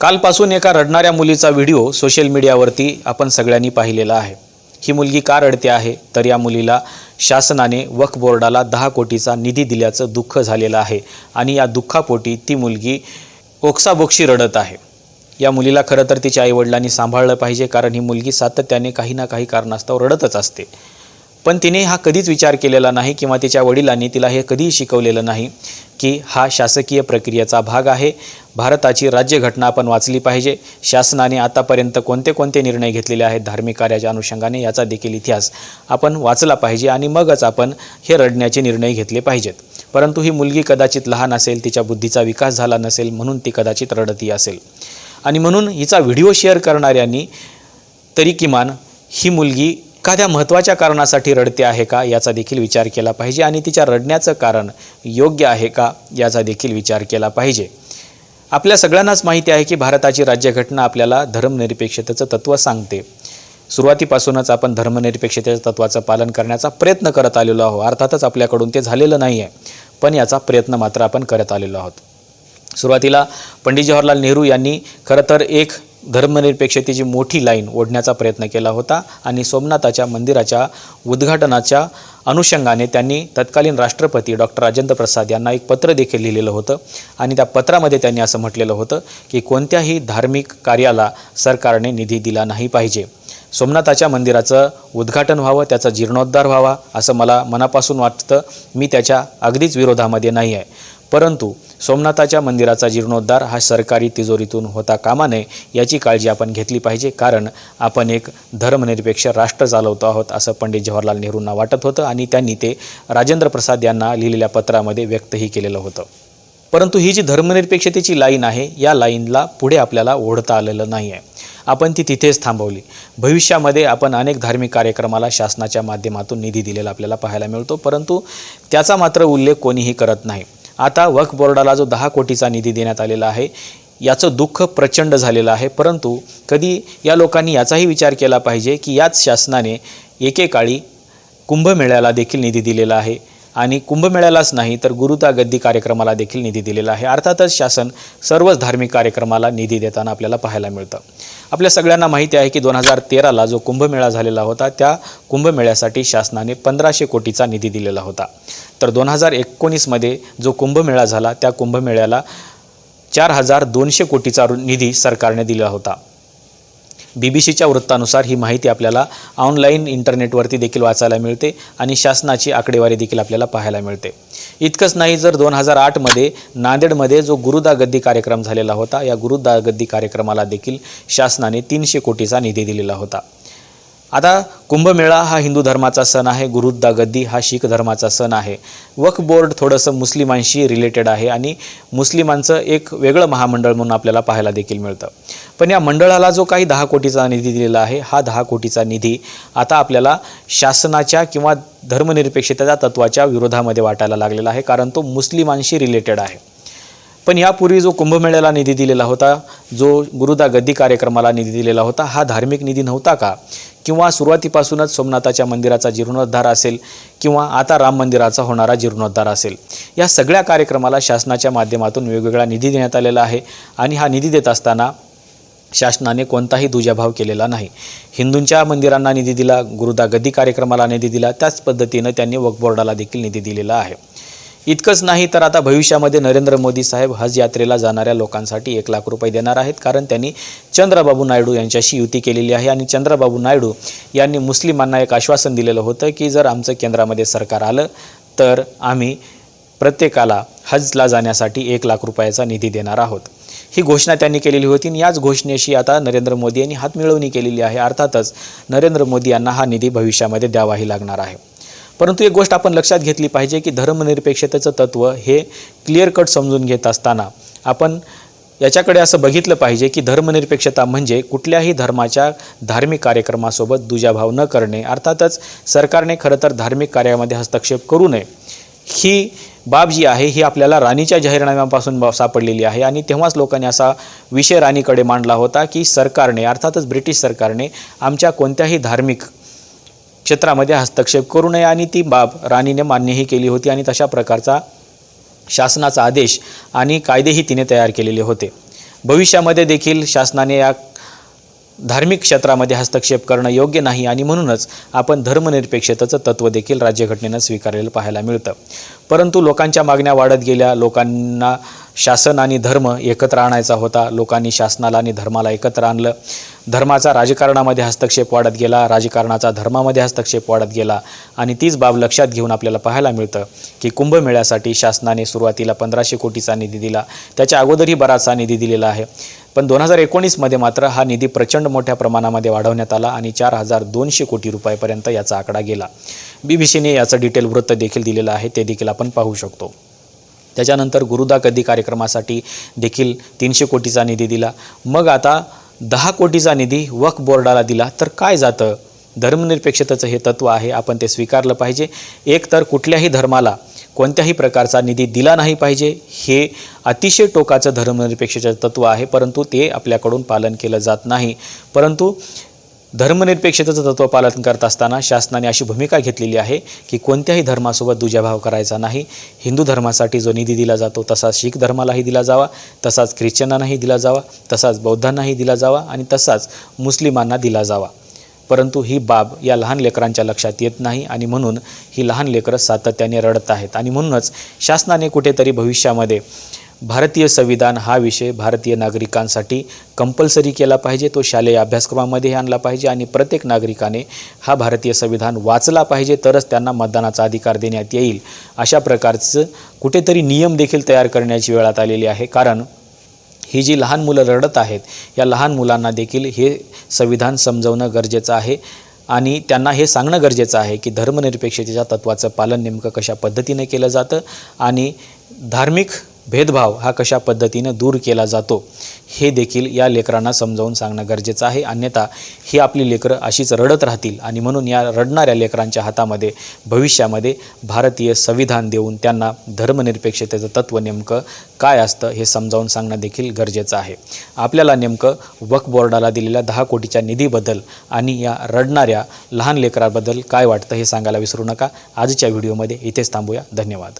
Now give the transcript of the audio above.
कालपासून एका रडणाऱ्या मुलीचा व्हिडिओ सोशल मीडियावरती आपण सगळ्यांनी पाहिलेला आहे. ही मुलगी का रडते आहे? तर या मुलीला शासनाने वक्फ बोर्डाला दहा कोटीचा निधी दिल्याचं दुःख झालेलं आहे आणि या दुःखापोटी ती मुलगी ओक्साबोक्षी रडत आहे. या मुलीला खरं तर तिच्या आईवडिलांनी सांभाळलं पाहिजे कारण ही मुलगी सातत्याने काही ना काही कारणास्तव रडतच असते. पण तिने हा कधीच विचार केलेला नाही किंवा तिच्या वडिलांनी तिला हे कधीही शिकवलेलं नाही की हा शासकीय प्रक्रियेचा भाग आहे. भारताची राज्यघटना आपण वाचली पाहिजे. शासनाने आतापर्यंत कोणते कोणते निर्णय घेतलेले आहेत? धार्मिक कार्याच्या अनुषंगाने याचा देखील इतिहास आपण वाचला पाहिजे आणि मगच आपण हे रडण्याचे निर्णय घेतले पाहिजेत. परंतु ही मुलगी कदाचित लहान असेल तिच्या बुद्धीचा विकास झाला नसेल म्हणून ती कदाचित रडती असेल. आणि म्हणून हिचा व्हिडिओ शेअर करणाऱ्यांनी तरी किमान ही मुलगी एखाद्या महत्त्वाच्या कारणासाठी रडते आहे का याचा देखील विचार केला पाहिजे आणि तिच्या रडण्याचं कारण योग्य आहे का याचा देखील विचार केला पाहिजे. आपल्या सगळ्यांनाच माहिती आहे की भारताची राज्यघटना आपल्याला धर्मनिरपेक्षतेचं तत्त्व सांगते. सुरुवातीपासूनच आपण धर्मनिरपेक्षतेच्या तत्त्वाचं पालन करण्याचा प्रयत्न करत आलेलो आहोत. अर्थातच आपल्याकडून ते झालेलं नाही आहे पण याचा प्रयत्न मात्र आपण करत आलेलो आहोत. सुरुवातीला पंडित जवाहरलाल नेहरू यांनी खरं तर एक धर्मनिरपेक्षतेची मोठी लाईन ओढण्याचा प्रयत्न केला होता आणि सोमनाथाच्या मंदिराच्या उद्घाटनाच्या अनुषंगाने त्यांनी तत्कालीन राष्ट्रपती डॉक्टर राजेंद्र प्रसाद यांना एक पत्र देखील लिहिलेलं होतं. आणि त्या पत्रामध्ये त्यांनी असं म्हटलेलं होतं की कोणत्याही धार्मिक कार्याला सरकारने निधी दिला नाही पाहिजे. सोमनाथाच्या मंदिराचं उद्घाटन व्हावं त्याचा जीर्णोद्धार व्हावा असं मला मनापासून वाटतं. मी त्याच्या अगदीच विरोधामध्ये नाही आहे परंतु सोमनाथाच्या मंदिराचा जीर्णोद्धार हा सरकारी तिजोरीतून होता कामा नये याची काळजी आपण घेतली पाहिजे कारण आपण एक धर्मनिरपेक्ष राष्ट्र चालवतो आहोत असं पंडित जवाहरलाल नेहरूंना वाटत होतं आणि त्यांनी ते राजेंद्र प्रसाद यांना लिहिलेल्या पत्रामध्ये व्यक्तही केलेलं होतं. परंतु ही जी धर्मनिरपेक्षतेची लाईन आहे या लाईनला पुढे आपल्याला ओढता आलेलं नाही आहे आपण ती तिथेच थांबवली. भविष्यामध्ये आपण अनेक धार्मिक कार्यक्रमाला शासनाच्या माध्यमातून निधी दिलेला आपल्याला पाहायला मिळतो परंतु त्याचा मात्र उल्लेख कोणीही करत नाही. आता वक्फ बोर्डाला जो दहा कोटीचा निधी देण्यात आलेला आहे याचं दुःख प्रचंड झालेलं आहे. परंतु कधी या लोकांनी याचाही विचार केला पाहिजे की याच शासनाने एकेकाळी कुंभमेळ्याला देखील निधी दिलेला आहे. आणि कुंभमेळ्यालाच नाही तर गुरुता गद्दी कार्यक्रमाला देखील निधी दिलेला आहे. अर्थातच शासन सर्वच धार्मिक कार्यक्रमाला निधी देताना आपल्याला पाहायला मिळतं. आपल्या सगळ्यांना माहिती आहे की दोन हजार तेराला जो कुंभमेळा झालेला होता त्या कुंभमेळ्यासाठी शासनाने पंधराशे कोटीचा निधी दिलेला होता. तर दोन हजार एकोणीसमध्ये जो कुंभमेळा झाला त्या कुंभमेळ्याला चार हजार दोनशे कोटीचा निधी सरकारने दिला होता. बी बी सीच्या वृत्तानुसार ही माहिती आपल्याला ऑनलाईन इंटरनेटवरती देखील वाचायला मिळते आणि शासनाची आकडेवारी देखील आपल्याला पाहायला मिळते. इतकंच नाही जर दोन हजार आठमध्ये नांदेडमध्ये जो गुरुदा गद्दी कार्यक्रम झालेला होता या गुरुदा गद्दी कार्यक्रमाला देखील शासनाने तीनशे कोटीचा निधी दिलेला होता. आता कुंभमेळा हा हिंदू धर्माचा सण आहे गुरुद्दा गद्दी हा शीख धर्माचा सण आहे. वक्फ बोर्ड थोडंसं मुस्लिमांशी रिलेटेड आहे आणि मुस्लिमांचं एक वेगळं महामंडळ म्हणून आपल्याला पाहायला देखील मिळतं. पण या मंडळाला जो काही दहा कोटीचा निधी दिलेला आहे हा दहा कोटीचा निधी आता आपल्याला शासनाच्या किंवा धर्मनिरपेक्षतेच्या तत्वाच्या विरोधामध्ये वाटायला लागलेला आहे कारण तो मुस्लिमांशी रिलेटेड आहे. पण यापूर्वी जो कुंभमेळ्याला निधी दिलेला होता जो गुरुदा गद्दी कार्यक्रमाला निधी दिलेला होता हा धार्मिक निधी नव्हता का? किंवा सुरुवातीपासूनच सोमनाथाच्या मंदिराचा जीर्णोद्धार असेल किंवा आता राम मंदिराचा होणारा जीर्णोद्धार असेल या सगळ्या कार्यक्रमाला शासनाच्या माध्यमातून वेगवेगळा निधी देण्यात आलेला आहे आणि हा निधी देत असताना शासनाने कोणताही दुजाभाव केलेला नाही. हिंदूंच्या मंदिरांना निधी दिला गुरुदा गद्दी कार्यक्रमाला निधी दिला त्याच पद्धतीनं त्यांनी वक्फ बोर्डाला देखील निधी दिलेला आहे. इतकंच नाही तर आता भविष्यामध्ये नरेंद्र मोदी साहेब हज यात्रेला जाणाऱ्या लोकांसाठी एक लाख रुपये देणार आहेत. कारण त्यांनी चंद्रबाबू नायडू यांच्याशी युती केलेली आहे आणि चंद्रबाबू नायडू यांनी मुस्लिमांना एक आश्वासन दिलेलं होतं की जर आमचं केंद्रामध्ये सरकार आलं तर आम्ही प्रत्येकाला हजला जाण्यासाठी एक लाख रुपयाचा निधी देणार आहोत. ही घोषणा त्यांनी केलेली होती आणि याच घोषणेशी आता नरेंद्र मोदी यांनी हातमिळवणी केलेली आहे. अर्थातच नरेंद्र मोदी यांना हा निधी भविष्यामध्ये द्यावाही लागणार आहे. परंतु एक गोष्ट आपण लक्षात घेतली पाहिजे की धर्मनिरपेक्षतेचं तत्त्व हे क्लिअर कट समजून घेत असताना आपण याच्याकडे असं बघितलं पाहिजे की धर्मनिरपेक्षता म्हणजे कुठल्याही धर्माच्या धार्मिक कार्यक्रमासोबत दुजाभाव न करणे अर्थातच सरकारने खरं तर धार्मिक कार्यामध्ये हस्तक्षेप करू नये. ही बाब जी आहे ही आपल्याला राणीच्या जाहीरनाम्यापासून बा- सापडलेली आहे आणि तेव्हाच लोकांनी असा विषय राणीकडे मांडला होता की सरकारने अर्थातच ब्रिटिश सरकारने आमच्या कोणत्याही धार्मिक क्षेत्रामध्ये हस्तक्षेप करू नये आणि ती बाब राणीने मान्यही केली होती आणि तशा प्रकारचा शासनाचा आदेश आणि कायदेही तिने तयार केलेले होते. भविष्यामध्ये देखील शासनाने या धार्मिक क्षेत्रामध्ये हस्तक्षेप करणं योग्य नाही आणि म्हणूनच आपण धर्मनिरपेक्षतेचं तत्त्व देखील राज्यघटनेनं स्वीकारलेलं पाहायला मिळतं. परंतु लोकांच्या मागण्या वाढत गेल्या लोकांना शासन आणि धर्म एकत्र आणायचा होता लोकांनी शासनाला आणि धर्माला एकत्र आणलं. धर्माचा राजकारणामध्ये हस्तक्षेप वाढत गेला राजकारणाचा धर्मामध्ये हस्तक्षेप वाढत गेला आणि तीच बाब लक्षात घेऊन आपल्याला पाहायला मिळतं की कुंभमेळ्यासाठी शासनाने सुरुवातीला पंधराशे कोटीचा निधी दिला. त्याच्या अगोदरही बराचसा निधी दिलेला आहे. पण दोन हजार एकोणीसमध्ये मात्र हा निधी प्रचंड मोठ्या प्रमाणामध्ये वाढवण्यात आला आणि चार हजार दोनशे कोटी रुपयापर्यंत याचा आकडा गेला. बीबीसीने याचं डिटेल वृत्त देखील दिलेलं आहे ते देखील आपण पाहू शकतो. त्याच्यानंतर गुरुदा कधी कार्यक्रमासाठी देखील तीनशे कोटीचा निधी दिला. मग आता दहा कोटीचा निधी वक्फ बोर्डाला दिला. तर काय जातं? धर्मनिरपेक्षतेचं हे तत्त्व आहे आपण ते स्वीकारलं पाहिजे. एक तर कुठल्याही धर्माला कोणत्याही प्रकारचा निधी दिला नाही पाहिजे हे अतिशय टोकाचं धर्मनिरपेक्षतेचं तत्त्व आहे परंतु ते आपल्याकडून पालन केलं जात नाही. परंतु धर्मनिरपेक्षतेचं तत्त्व पालन करत असताना शासनाने अशी भूमिका घेतलेली आहे की कोणत्याही धर्मासोबत दुजाभाव करायचा नाही. हिंदू धर्मासाठी जो निधी दिला जातो तसाच शीख धर्मालाही दिला जावा तसाच ख्रिश्चनांनाही दिला जावा तसाच बौद्धांनाही दिला जावा आणि तसाच मुस्लिमांना दिला जावा. परंतु ही बाब या लहान लेकरांच्या लक्षात येत नाही आणि म्हणून ही लहान लेकरं सातत्याने रडत आहेत. आणि म्हणूनच शासनाने कुठेतरी भविष्यामध्ये भारतीय संविधान हा विषय भारतीय नागरिकांसाठी कंपल्सरी केला पाहिजे. तो शालेय अभ्यासक्रमामध्ये आणला पाहिजे आणि प्रत्येक नागरिकाने हा भारतीय संविधान वाचला पाहिजे तरच त्यांना मतदानाचा अधिकार देण्यात येईल. अशा प्रकारचं कुठेतरी नियम देखील तयार करण्याची वेळात आलेली आहे. कारण ही जी लहान मुलं रडत आहेत या लहान मुलांना देखील हे संविधान समजवणं गरजेचं आहे. आणि त्यांना हे सांगणं गरजेचं आहे की धर्मनिरपेक्षतेच्या तत्त्वाचं पालन नेमकं कशा पद्धतीने केलं जातं आणि धार्मिक भेदभाव हा कशा पद्धतीनं दूर केला जातो हे देखील या लेकरांना समजावून सांगणं गरजेचं आहे. अन्यथा ही आपली लेकरं अशीच रडत राहतील आणि म्हणून या रडणाऱ्या लेकरांच्या हातामध्ये भविष्यामध्ये भारतीय संविधान देऊन त्यांना धर्मनिरपेक्षतेचं तत्त्व नेमकं काय असतं हे समजावून सांगणं देखील गरजेचं आहे. आपल्याला नेमकं वक्फ बोर्डाला दिलेल्या दहा कोटीच्या निधीबद्दल आणि या रडणाऱ्या लहान लेकराबद्दल काय वाटतं हे सांगायला विसरू नका. आजच्या व्हिडिओमध्ये इथेच थांबूया. धन्यवाद.